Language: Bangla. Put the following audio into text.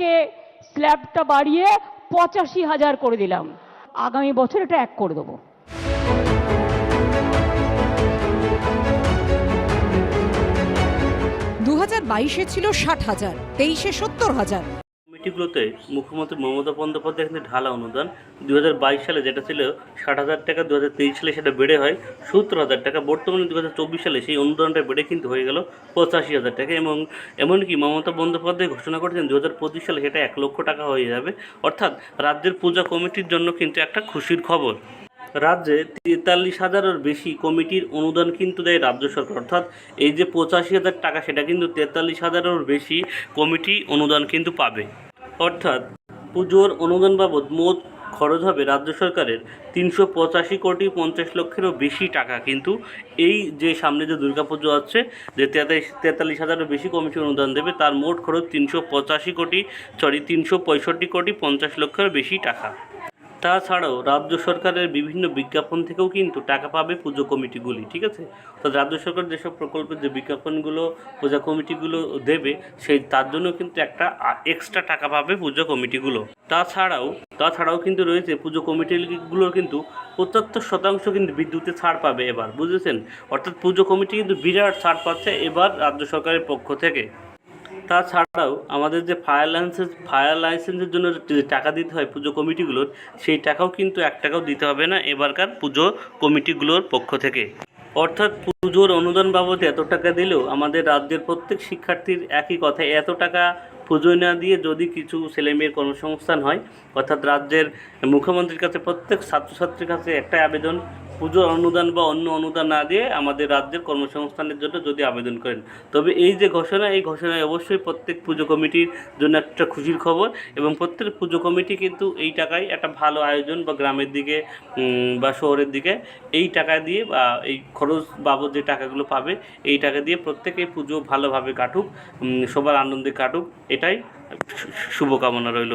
আজকে স্ল্যাবটা বাড়িয়ে পঁচাশি হাজার করে দিলাম। আগামী বছর এটা এক করে দেবো। দু হাজার বাইশে ছিল ষাট হাজার, তেইশে সত্তর হাজার। কমিটিগুলোতে মুখ্যমন্ত্রী মমতা বন্দ্যোপাধ্যায় কিন্তু ঢালা অনুদান। দু হাজার বাইশ সালে যেটা ছিল, ষাট হাজার টাকা দু হাজার তেইশ সালে সেটা বেড়ে হয়, সত্তর হাজার টাকা। বর্তমানে দু হাজার চব্বিশ সালে সেই অনুদানটা বেড়ে কিন্তু হয়ে গেল পঁচাশি হাজার টাকা এবং এমনকি মমতা বন্দ্যোপাধ্যায় ঘোষণা করেছেন দু হাজার পঁচিশ সালে সেটা এক লক্ষ টাকা হয়ে যাবে। অর্থাৎ রাজ্যের পূজা কমিটির জন্য কিন্তু একটা খুশির খবর। রাজ্যে তেতাল্লিশ হাজারের বেশি কমিটির অনুদান কিন্তু দেয় রাজ্য সরকার। অর্থাৎ এই যে পঁচাশি হাজার টাকা, সেটা কিন্তু তেতাল্লিশ হাজারের বেশি কমিটি অনুদান কিন্তু পাবে। অর্থাৎ পুজোর অনুদান বাবদ মোট খরচ হবে রাজ্য সরকারের তিনশো পঁচাশি কোটি পঞ্চাশ লক্ষেরও বেশি টাকা। কিন্তু এই যে সামনে যে দুর্গাপুজো আছে যে তেতাল্লিশ তেতাল্লিশ হাজারের বেশি কমিটি অনুদান দেবে, তার মোট খরচ তিনশো পঁচাশি কোটি সরি তিনশো পঁয়ষট্টি কোটি পঞ্চাশ লক্ষের বেশি টাকা। তাছাড়াও রাজ্য সরকারের বিভিন্ন বিজ্ঞাপন থেকেও কিন্তু টাকা পাবে পুজো কমিটিগুলি, ঠিক আছে? তো রাজ্য সরকার যেসব প্রকল্পের যে বিজ্ঞাপনগুলো, পূজা কমিটিগুলো দেবে, সেই তার জন্য কিন্তু একটা এক্সট্রা টাকা পাবে পুজো কমিটিগুলো। তাছাড়াও তাছাড়াও কিন্তু রয়েছে পুজো কমিটিগুলোর কিন্তু পঁচাত্তর শতাংশ কিন্তু বিদ্যুতে ছাড় পাবে এবার, বুঝেছেন? অর্থাৎ পুজো কমিটি কিন্তু বিরাট ছাড় পাচ্ছে এবার রাজ্য সরকারের পক্ষ থেকে। তাছাড়াও আমাদের যে ফায়ার লাইসেন্স ফায়ার লাইসেন্সের জন্য যে টাকা দিতে হয় পুজো কমিটিগুলোর, সেই টাকাও কিন্তু এক টাকাও দিতে হবে না এবারকার পুজো কমিটিগুলোর পক্ষ থেকে। অর্থাৎ পুজোর অনুদান বাবদে এত টাকা দিলেও আমাদের রাজ্যের প্রত্যেক শিক্ষার্থীর একই কথা, এত টাকা পুজোয় না দিয়ে যদি কিছু ছেলেমেয়ের কর্মসংস্থান হয়, অর্থাৎ রাজ্যের মুখ্যমন্ত্রীর কাছে প্রত্যেক ছাত্রছাত্রীর কাছে একটা আবেদন পুজোর অনুদান বা অন্য অনুদান না দিয়ে আমাদের রাজ্যের কর্মসংস্থানের জন্য যদি আবেদন করেন। তবে এই যে ঘোষণা, এই ঘোষণায় অবশ্যই প্রত্যেক পুজো কমিটির জন্য একটা খুশির খবর এবং প্রত্যেক পুজো কমিটি কিন্তু এই টাকায় একটা ভালো আয়োজন বা গ্রামের দিকে বা শহরের দিকে এই টাকা দিয়ে বা এই খরচ বাবদ যে টাকাগুলো পাবে, এই টাকা দিয়ে প্রত্যেকে পুজো ভালোভাবে কাটুক সবার আনন্দে কাটুক। এটাই শুভকামনা রইল।